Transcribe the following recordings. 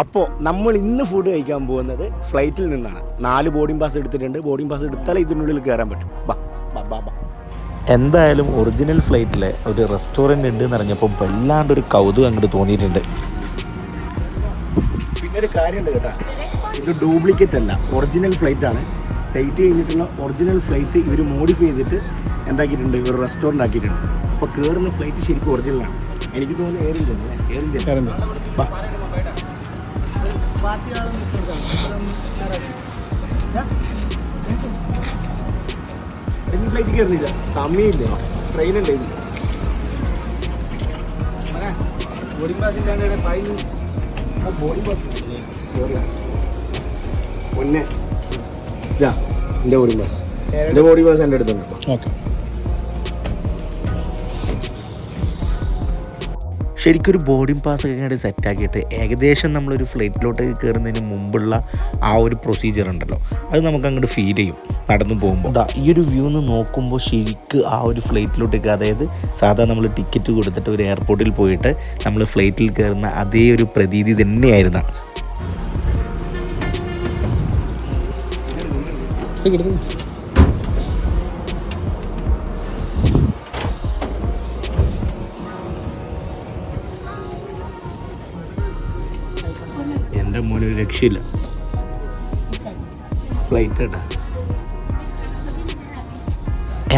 അപ്പോൾ നമ്മൾ ഇന്ന് ഫുഡ് കഴിക്കാൻ പോകുന്നത് ഫ്ലൈറ്റിൽ നിന്നാണ്. നാല് ബോർഡിംഗ് പാസ് എടുത്തിട്ടുണ്ട്. ബോർഡിംഗ് പാസ് എടുത്താലേ ഇതിനുള്ളിൽ കയറാൻ പറ്റും. ബാ ബാ ബാ ബാ. എന്തായാലും ഒറിജിനൽ ഫ്ലൈറ്റിലെ ഒരു റെസ്റ്റോറന്റ് ഉണ്ട് എന്ന് അറിഞ്ഞപ്പോൾ വല്ലാണ്ട് ഒരു കൗതുകം അങ്ങോട്ട് തോന്നിയിട്ടുണ്ട്. പിന്നെ ഒരു കാര്യമുണ്ട് കേട്ടോ. ഇത് ഡ്യൂപ്ലിക്കേറ്റ് അല്ല. ഒറിജിനൽ ഫ്ലൈറ്റ് ആണ്. ഡേറ്റ് ചെയ്തിട്ടുള്ള ഒറിജിനൽ ഫ്ലൈറ്റ് ഇവർ മോഡിഫൈ ചെയ്തിട്ട് എന്താക്കിയിട്ടുണ്ട്? ഇവർ റെസ്റ്റോറന്റ് ആക്കിയിട്ടുണ്ട്. അപ്പോൾ കയറുന്ന ഫ്ലൈറ്റ് ശരിക്കും ഒറിജിനലാണ് എനിക്ക് തോന്നുന്നു air India air India flight കയറുന്നില്ല. സമയമില്ല. ട്രെയിൻ ഉണ്ടായിരുന്നു ബോർഡിംഗ് പാസിന്റെ ഫൈൻ ബോഡി പാസ് സോറി മുന്നേ. ഇതാ എന്റെ ബോഡി പാസ് എന്റെ ബോഡി പാസ് എന്റെ അടുത്തുണ്ട്. ഓക്കെ. ശരിക്കും ഒരു ബോർഡിംഗ് പാസ് ഒക്കെ ഇങ്ങോട്ട് സെറ്റാക്കിയിട്ട് ഏകദേശം നമ്മളൊരു ഫ്ലൈറ്റിലോട്ട് കയറുന്നതിന് മുമ്പുള്ള ആ ഒരു പ്രൊസീജിയർ ഉണ്ടല്ലോ. അത് നമുക്ക് അങ്ങോട്ട് ഫീൽ ചെയ്യും നടന്നു പോകുമ്പോൾ ദാ ഈ ഒരു വ്യൂ എന്ന് നോക്കുമ്പോൾ ശരിക്ക് ആ ഒരു ഫ്ലൈറ്റിലോട്ടേക്ക് അതായത് സാധാരണ നമ്മൾ ടിക്കറ്റ് കൊടുത്തിട്ട് ഒരു എയർപോർട്ടിൽ പോയിട്ട് നമ്മൾ ഫ്ലൈറ്റിൽ കയറുന്ന അതേ ഒരു പ്രതീതി തന്നെയായിരുന്നു. രക്ഷയില്ല. ഫ്ലൈറ്റ് കേട്ടാ.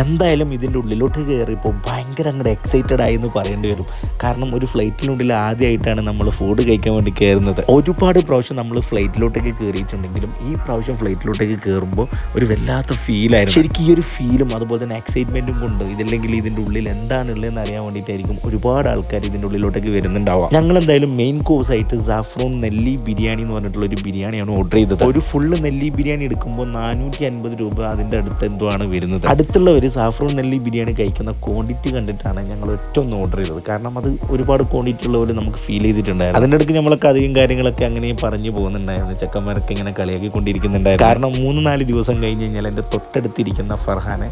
എന്തായാലും ഇതിന്റെ ഉള്ളിലോട്ട് കയറിയപ്പോൾ ഭയങ്കര അങ്ങോട്ട് എക്സൈറ്റഡ് ആയി എന്ന് പറയേണ്ടി വരും. കാരണം ഒരു ഫ്ലൈറ്റിനുള്ളിൽ ആദ്യമായിട്ടാണ് നമ്മൾ ഫുഡ് കഴിക്കാൻ വേണ്ടി കയറുന്നത്. ഒരുപാട് പ്രാവശ്യം നമ്മൾ ഫ്ലൈറ്റിലോട്ടേക്ക് കയറിയിട്ടുണ്ടെങ്കിലും ഈ പ്രാവശ്യം ഫ്ലൈറ്റിലോട്ടേക്ക് കയറുമ്പോൾ ഒരു വല്ലാത്ത ഫീലായിരുന്നു ശരിക്കും ഈ ഒരു ഫീലും അതുപോലെ തന്നെ എക്സൈറ്റ്മെന്റും കൊണ്ട് ഇതല്ലെങ്കിൽ ഇതിന്റെ ഉള്ളിൽ എന്താണുള്ളതെന്ന് അറിയാൻ വേണ്ടിയിട്ടായിരിക്കും ഒരുപാട് ആൾക്കാർ ഇതിന്റെ ഉള്ളിലോട്ടേക്ക് വരുന്നുണ്ടാവാം ഞങ്ങൾ എന്തായാലും മെയിൻ കോഴ്സ് ആയിട്ട് സാഫ്രോൺ നെല്ലി ബിരിയാണി എന്ന് പറഞ്ഞിട്ടുള്ള ഒരു ബിരിയാണിയാണ് ഓർഡർ ചെയ്തത്. ഒരു ഫുള്ള് നെല്ലി ബിരിയാണി എടുക്കുമ്പോൾ നാനൂറ്റി അൻപത് രൂപ അതിന്റെ അടുത്ത് എന്തോ ആണ് വരുന്നത്. അടുത്തുള്ളവർ സാഫ്രോൺ നെല്ലി ബിരിയാണി കഴിക്കുന്ന ക്വാണ്ടിറ്റി കണ്ടിട്ടാണ് ഞങ്ങൾ ഒറ്റ ഒന്ന് ഓർഡർ ചെയ്തത്. കാരണം അത് ഒരുപാട് ക്വാണ്ടിറ്റി ഉള്ള പോലെ നമുക്ക് ഫീൽ ചെയ്തിട്ടുണ്ടായിരുന്നു. അതിന്റെ ഇടയ്ക്ക് നമ്മളൊക്കെ അധികം കാര്യങ്ങളൊക്കെ അങ്ങനെ പറഞ്ഞു പോകുന്നുണ്ടായിരുന്നു. ചെക്കന്മാരൊക്കെ ഇങ്ങനെ കളിയാക്കി കൊണ്ടിരിക്കുന്നുണ്ടായിരുന്നു കാരണം മൂന്ന് നാല് ദിവസം കഴിഞ്ഞ് കഴിഞ്ഞാൽ എന്റെ തൊട്ടടുത്തിരിക്കുന്ന ഫർഹാനെ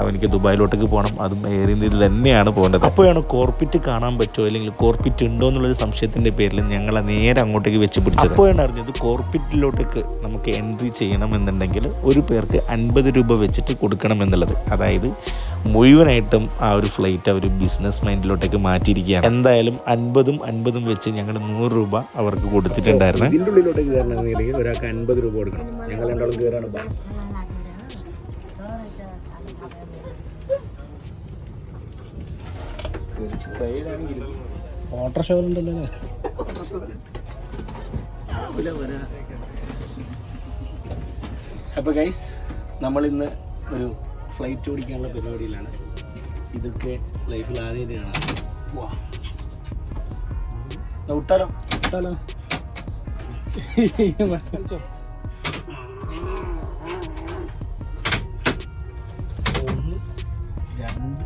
അവനിക്ക് ദുബായിലോട്ടേക്ക് പോകണം. അതും എയർ ഇന്ത്യയിൽ തന്നെയാണ് പോകേണ്ടത്. അപ്പോഴാണ് കോർപ്പിറ്റ് കാണാൻ പറ്റുമോ? അല്ലെങ്കിൽ കോർപ്പിറ്റ് ഉണ്ടോ എന്നുള്ളൊരു സംശയത്തിന്റെ പേരിൽ ഞങ്ങളെ നേരെ അങ്ങോട്ടേക്ക് വെച്ച് പിടിച്ചത്. അപ്പോഴാണ് അറിഞ്ഞത് കോർപ്പിറ്റിലോട്ടേക്ക് നമുക്ക് എൻട്രി ചെയ്യണം എന്നുണ്ടെങ്കിൽ ഒരു പേർക്ക് അൻപത് രൂപ വെച്ചിട്ട് കൊടുക്കണം എന്നുള്ളത്. അതായത് മുഴുവനായിട്ടും ആ ഒരു ഫ്ലൈറ്റ് അവർ ബിസിനസ് മൈൻഡിലോട്ടേക്ക് മാറ്റിയിരിക്കുകയാണ്. എന്തായാലും അൻപതും അൻപതും വെച്ച് ഞങ്ങൾ നൂറ് രൂപ അവർക്ക് കൊടുത്തിട്ടുണ്ടായിരുന്നു. ഇതിന്റെ ഉള്ളിലോട്ടേക്ക് കയറണമെന്നുണ്ടെങ്കിൽ ഒരാൾക്ക് അൻപത് രൂപ കൊടുക്കണം. ഞങ്ങൾ രണ്ടാളും കയറാണ് ഓട്ടോറിക്ഷ ഉണ്ടല്ലോ അല്ലേ? അപ്പോൾ ഗൈസ് നമ്മളിന്ന് ഒരു ഫ്ലൈറ്റ് ഓടിക്കാനുള്ള പരിപാടിയിലാണ്. ഇതൊക്കെ ലൈഫിൽ ആദ്യം കാണാം. വാ. എന്നാ വിട്ടാലോ സ്ഥലം ഒന്ന് രണ്ട്.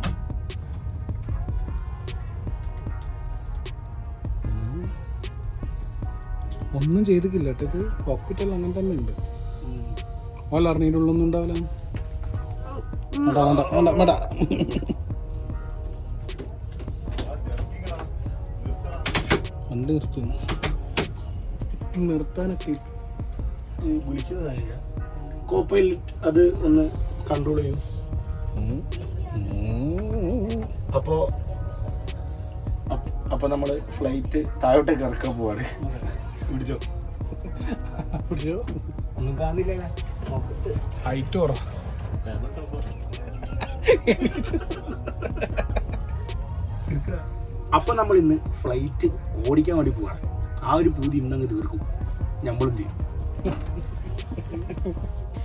ഒന്നും ചെയ്തിട്ടില്ല. കേട്ടോ ഇത് ഹോസ്പിറ്റൽ അങ്ങനെ തന്നെ ഉണ്ട്. ഓല അറിഞ്ഞിട്ടുള്ളൊന്നും ഉണ്ടാവില്ല. വേണ്ട വേണ്ട വേണ്ട വേണ്ട. വണ്ടി നിർത്തി. നിർത്താനൊക്കെ കോപ്പയിൽ അത് ഒന്ന് കൺട്രോൾ ചെയ്യും. അപ്പോ അപ്പൊ നമ്മൾ ഫ്ലൈറ്റ് താഴോട്ടേക്ക് ഇറക്കാൻ പോവാണ്. പിടിച്ചോ? പിടിച്ചോ? ഒന്നും കാണില്ല ഹൈറ്റ് കുറ അപ്പോൾ നമ്മൾ ഇന്ന് ഫ്ലൈറ്റ് ഓടിക്കാൻ വേണ്ടി പോവാണ്. ആ ഒരു പൂതി ഇന്നങ്ങ് തീർക്കും. നമ്മളും തീരും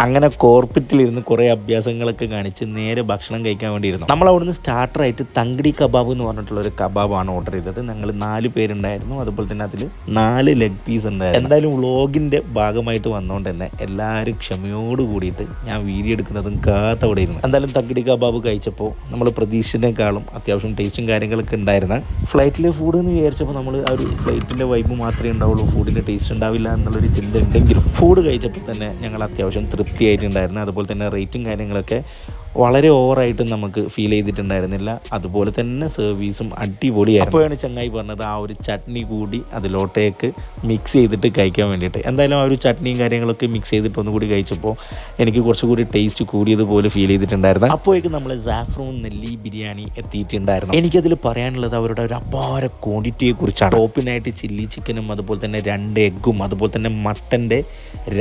അങ്ങനെ കോർപ്പറ്റിലിരുന്ന് കുറേ അഭ്യാസങ്ങളൊക്കെ കാണിച്ച് നേരെ ഭക്ഷണം കഴിക്കാൻ വേണ്ടിയിരുന്നു. നമ്മൾ അവിടുന്ന് സ്റ്റാർട്ടറായിട്ട് തങ്കടി കബാബ് എന്ന് പറഞ്ഞിട്ടുള്ള ഒരു കബാബാണ് ഓർഡർ ചെയ്തത്. ഞങ്ങൾ നാല് പേരുണ്ടായിരുന്നു. അതുപോലെ തന്നെ അതിൽ നാല് ലെഗ് പീസ് ഉണ്ടായിരുന്നു. എന്തായാലും വ്ളോഗിന്റെ ഭാഗമായിട്ട് വന്നുകൊണ്ട് തന്നെ എല്ലാവരും ക്ഷമയോട് കൂടിയിട്ട് ഞാൻ വീഡിയോ എടുക്കുന്നതും കാത്തവിടെ ഇരുന്നു എന്തായാലും തങ്കടി കബാബ് കഴിച്ചപ്പോൾ നമ്മൾ പ്രതീക്ഷിച്ചതിനേക്കാളും അത്യാവശ്യം ടേസ്റ്റും കാര്യങ്ങളൊക്കെ ഉണ്ടായിരുന്ന. ഫ്ലൈറ്റിലെ ഫുഡ് എന്ന് വിചാരിച്ചപ്പോൾ നമ്മൾ ആ ഒരു ഫ്ലൈറ്റിന്റെ വൈബ് മാത്രമേ ഉണ്ടാവുള്ളൂ. ഫുഡിന്റെ ടേസ്റ്റ് ഉണ്ടാവില്ല എന്നുള്ളൊരു ചിന്ത ഉണ്ടെങ്കിലും ഫുഡ് കഴിച്ചപ്പോൾ തന്നെ ഞങ്ങൾ അത്യാവശ്യം തൃപ്തിയായിട്ടുണ്ടായിരുന്നു. അതുപോലെ തന്നെ റേറ്റും കാര്യങ്ങളൊക്കെ വളരെ ഓവറായിട്ട് നമുക്ക് ഫീൽ ചെയ്തിട്ടുണ്ടായിരുന്നില്ല. അതുപോലെ തന്നെ സർവീസും അടിപൊളിയായിരുന്നു. അപ്പോഴാണ് ചങ്ങായി പറഞ്ഞത് ആ ഒരു ചട്നി കൂടി അതിലോട്ടേക്ക് മിക്സ് ചെയ്തിട്ട് കഴിക്കാൻ വേണ്ടിയിട്ട്. എന്തായാലും ആ ഒരു ചട്നിയും കാര്യങ്ങളൊക്കെ മിക്സ് ചെയ്തിട്ട് ഒന്നുകൂടി കഴിച്ചപ്പോൾ എനിക്ക് കുറച്ചുകൂടി ടേസ്റ്റ് കൂടിയതുപോലെ ഫീൽ ചെയ്തിട്ടുണ്ടായിരുന്നു. അപ്പോഴേക്കും നമ്മൾ സാഫ്രോൺ നെല്ലി ബിരിയാണി എത്തിയിട്ടുണ്ടായിരുന്നു. എനിക്കതിൽ പറയാനുള്ളത് അവരുടെ ഒരു അപാര ക്വാണ്ടിറ്റിയെ കുറിച്ചാണ് ടോപ്പിനായിട്ട് ചില്ലി ചിക്കനും അതുപോലെ തന്നെ രണ്ട് എഗ്ഗും അതുപോലെ തന്നെ മട്ടന്റെ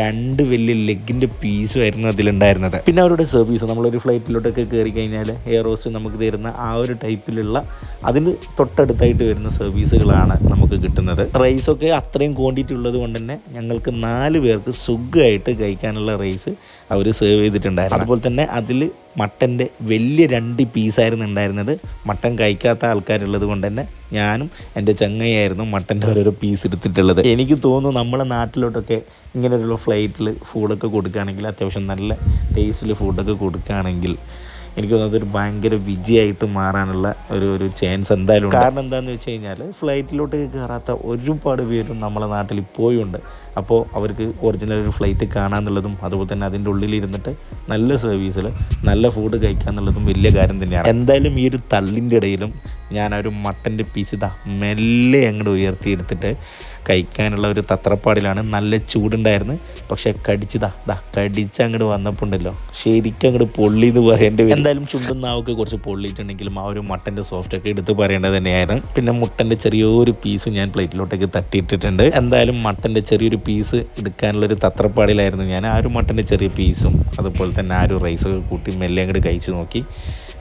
രണ്ട് വലിയ ലെഗിന്റെ പീസും ആയിരുന്നു അതിലുണ്ടായിരുന്നത്. പിന്നെ അവരുടെ സർവീസ് നമ്മളൊരു ഫ്ലൈറ്റിലോട്ടൊക്കെ കയറി കഴിഞ്ഞാൽ എയർ ഹോസ്റ്റ് നമുക്ക് തരുന്ന ആ ഒരു ടൈപ്പിലുള്ള അതിന് തൊട്ടടുത്തായിട്ട് വരുന്ന സർവീസുകളാണ് നമുക്ക് കിട്ടുന്നത്. റൈസൊക്കെ അത്രയും ക്വാണ്ടിറ്റി ഉള്ളത് കൊണ്ട് തന്നെ ഞങ്ങൾക്ക് നാല് പേർക്ക് സുഖമായിട്ട് കഴിക്കാനുള്ള റൈസ് അവർ സെർവ് ചെയ്തിട്ടുണ്ടായിരുന്നു. അതുപോലെ തന്നെ അതിൽ മട്ടന്റെ വലിയ രണ്ട് പീസായിരുന്നു ഉണ്ടായിരുന്നത്. മട്ടൻ കഴിക്കാത്ത ആൾക്കാരുള്ളത് കൊണ്ട് തന്നെ ഞാനും എന്റെ ചങ്ങയായിരുന്നു മട്ടന്റെ ഓരോരോ പീസ് എടുത്തിട്ടുള്ളത്. എനിക്ക് തോന്നുന്നു നമ്മളെ നാട്ടിലോട്ടൊക്കെ ഇങ്ങനെയുള്ള ഫ്ലൈറ്റിൽ ഫുഡൊക്കെ കൊടുക്കുകയാണെങ്കിൽ അത്യാവശ്യം നല്ല ടേസ്റ്റിൽ ഫുഡൊക്കെ കൊടുക്കുകയാണെങ്കിൽ എനിക്ക് തോന്നുന്നത് ഒരു ഭയങ്കര വിജയമായിട്ട് മാറാനുള്ള ഒരു ഒരു ചാൻസ് എന്തായാലും. കാരണം എന്താണെന്ന് വെച്ച് കഴിഞ്ഞാൽ ഫ്ലൈറ്റിലോട്ട് കയറാത്ത ഒരുപാട് പേരും നമ്മളെ നാട്ടിൽ ഇപ്പോഴും ഉണ്ട് അപ്പോൾ അവർക്ക് ഒറിജിനൽ ഒരു ഫ്ലൈറ്റ് കാണാമെന്നുള്ളതും അതുപോലെ തന്നെ അതിന്റെ ഉള്ളിലിരുന്നിട്ട് നല്ല സർവീസിൽ നല്ല ഫുഡ് കഴിക്കുക എന്നുള്ളതും വലിയ കാര്യം തന്നെയാണ്. എന്തായാലും ഈ ഒരു തള്ളിന്റെ ഇടയിലും ഞാൻ ആ ഒരു മട്ടന്റെ പീസ് ഇതാ മെല്ലെ അങ്ങോട്ട് ഉയർത്തിയെടുത്തിട്ട് കഴിക്കാനുള്ള ഒരു തത്രപ്പാടിലാണ്. നല്ല ചൂടുണ്ടായിരുന്നു. പക്ഷേ കടിച്ചതാ ദാ കടിച്ച് അങ്ങോട്ട് വന്നപ്പോണ്ടല്ലോ ശരിക്കും അങ്ങോട്ട് പൊള്ളി എന്ന് പറയേണ്ടി വരും. എന്തായാലും ചുണ്ടും നാവൊക്കെ കുറച്ച് പൊള്ളിയിട്ടുണ്ടെങ്കിലും ആ ഒരു മട്ടന്റെ സോഫ്റ്റ് ഒക്കെ എടുത്ത് പറയേണ്ടത് തന്നെയായിരുന്നു. പിന്നെ മുട്ടന്റെ ചെറിയൊരു പീസ് ഞാൻ പ്ലേറ്റിലോട്ടേക്ക് തട്ടിയിട്ടിട്ടുണ്ട്. എന്തായാലും മട്ടന്റെ ചെറിയൊരു പീസ് എടുക്കാനുള്ള ഒരു തത്രപ്പാടിലായിരുന്നു ഞാൻ. ആ ഒരു മട്ടന്റെ ചെറിയ പീസും അതുപോലെ തന്നെ ആ ഒരു റൈസൊക്കെ കൂട്ടി മെല്ലെ അങ്ങോട്ട് കഴിച്ചു നോക്കി.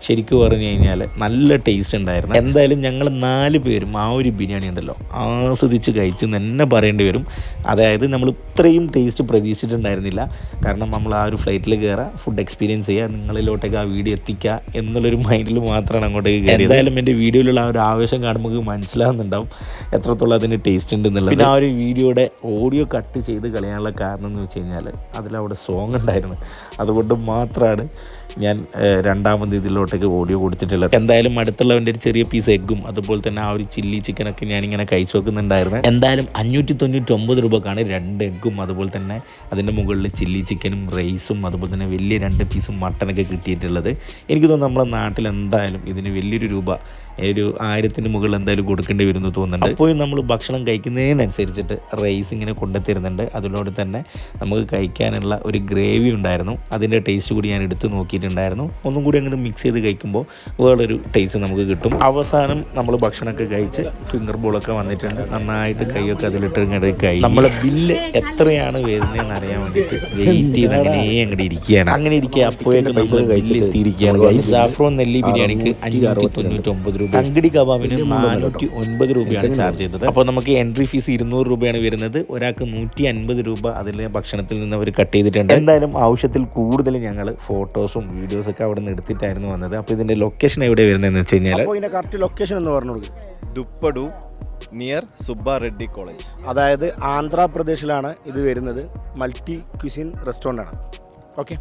ശരിക്കും പറഞ്ഞു കഴിഞ്ഞാൽ നല്ല ടേസ്റ്റ് ഉണ്ടായിരുന്നു. എന്തായാലും ഞങ്ങൾ നാല് പേരും ആ ഒരു ബിരിയാണി ഉണ്ടല്ലോ ആസ്വദിച്ച് കഴിച്ച് തന്നെ പറയേണ്ടി വരും. അതായത് നമ്മൾ ഇത്രയും ടേസ്റ്റ് പ്രതീക്ഷിച്ചിട്ടുണ്ടായിരുന്നില്ല. കാരണം നമ്മൾ ആ ഒരു ഫ്ലൈറ്റിൽ കയറുക ഫുഡ് എക്സ്പീരിയൻസ് ചെയ്യുക നിങ്ങളിലോട്ടേക്ക് ആ വീഡിയോ എത്തിക്കുക എന്നുള്ളൊരു മൈൻഡിൽ മാത്രമാണ് അങ്ങോട്ടേക്ക് കയറിയത് എന്തായാലും എന്റെ വീഡിയോയിലുള്ള ആ ഒരു ആവേശം കാണുമ്പോൾ നമുക്ക് മനസ്സിലാവുന്നുണ്ടാവും എത്രത്തോളം അതിന് ടേസ്റ്റ് ഉണ്ടെന്നുള്ളത്. പിന്നെ ആ ഒരു വീഡിയോയുടെ ഓഡിയോ കട്ട് ചെയ്ത് കളയാനുള്ള കാരണം എന്ന് വെച്ച് കഴിഞ്ഞാൽ അതിലവിടെ സോങ് ഉണ്ടായിരുന്നു. അതുകൊണ്ട് മാത്രമാണ് ഞാൻ രണ്ടാമത് രണ്ടാമത് ഇതിലോട്ടേക്ക് ഓഡിയോ കൊടുത്തിട്ടുള്ളത് എന്തായാലും അടുത്തുള്ളവന്റെ ഒരു ചെറിയ പീസ് എഗ്ഗും അതുപോലെ തന്നെ ആ ഒരു ചില്ലി ചിക്കനൊക്കെ ഞാനിങ്ങനെ കഴിച്ചു വെക്കുന്നുണ്ടായിരുന്നു. എന്തായാലും അഞ്ഞൂറ്റി തൊണ്ണൂറ്റി ഒമ്പത് രൂപക്കാണ് രണ്ട് എഗ്ഗും അതുപോലെ തന്നെ അതിന്റെ മുകളിൽ ചില്ലി ചിക്കനും റൈസും അതുപോലെ തന്നെ വലിയ രണ്ട് പീസും മട്ടനൊക്കെ കിട്ടിയിട്ടുള്ളത്. എനിക്ക് തോന്നുന്നു നമ്മുടെ നാട്ടിൽ എന്തായാലും ഇതിന് വലിയൊരു രൂപ ഒരു ആയിരത്തിന് മുകളിൽ എന്തായാലും കൊടുക്കേണ്ടി വരുമെന്ന് തോന്നുന്നുണ്ട്. അപ്പോൾ നമ്മൾ ഭക്ഷണം കഴിക്കുന്നതിനനുസരിച്ചിട്ട് റൈസ് ഇങ്ങനെ കൊണ്ടുത്തരുന്നുണ്ട് അതിനോട് തന്നെ നമുക്ക് കഴിക്കാനുള്ള ഒരു ഗ്രേവി ഉണ്ടായിരുന്നു. അതിന്റെ ടേസ്റ്റ് കൂടി ഞാൻ എടുത്ത് നോക്കിയിട്ടുണ്ടായിരുന്നു. ഒന്നും കൂടി അങ്ങനെ മിക്സ് ചെയ്ത് കഴിക്കുമ്പോൾ വേറൊരു ടേസ്റ്റ് നമുക്ക് കിട്ടും. അവസാനം നമ്മൾ ഭക്ഷണമൊക്കെ കഴിച്ച് ഫിംഗർ ബോളൊക്കെ വന്നിട്ടുണ്ട്. നന്നായിട്ട് കൈയൊക്കെ അതിലിട്ട് ഇങ്ങോട്ട് കൈ നമ്മളെ ബില്ല് എത്രയാണ് വരുന്നതെന്ന് അറിയാൻ വേണ്ടിയിട്ട് വെയിറ്റ് ചെയ്ത് അങ്ങനെ അങ്ങോട്ട് ഇരിക്കുകയാണ്. അങ്ങനെ ഇരിക്കുക. അപ്പോഴേക്കും നമ്മൾ ബില്ല് എത്തിയിരിക്കുകയാണ്. സാഫ്രോൺ നെല്ലി ബിരിയാണിക്ക് അഞ്ഞൂറ്റി തൊണ്ണൂറ്റി ഒമ്പത് രൂപ തങ്കടി കബാബിന് നാനൂറ്റി ഒൻപത് രൂപയാണ് ചാർജ് ചെയ്തത്. അപ്പോൾ നമുക്ക് എൻട്രി ഫീസ് ഇരുന്നൂറ് രൂപയാണ് വരുന്നത്. ഒരാൾക്ക് നൂറ്റി അൻപത് രൂപ അതിൽ ഭക്ഷണത്തിൽ നിന്ന് അവർ കട്ട് ചെയ്തിട്ടുണ്ട്. എന്തായാലും ആവശ്യത്തിൽ കൂടുതൽ ഞങ്ങൾ ഫോട്ടോസും വീഡിയോസും ഒക്കെ അവിടെ നിന്ന് എടുത്തിട്ടായിരുന്നു വന്നത്. അപ്പോൾ ഇതിന്റെ ലൊക്കേഷൻ എവിടെ വരുന്നതെന്ന് വെച്ച് കഴിഞ്ഞാൽ അപ്പോൾ കറക്റ്റ് ലൊക്കേഷൻ എന്ന് പറഞ്ഞു ദുപ്പടു നിയർ സുബ്ബ റെഡ്ഡി കോളേജ് അതായത് ആന്ധ്രാപ്രദേശിലാണ് ഇത് വരുന്നത്. മൾട്ടി ക്വിസിൻ റെസ്റ്റോറന്റ് ആണ്. ഓക്കെ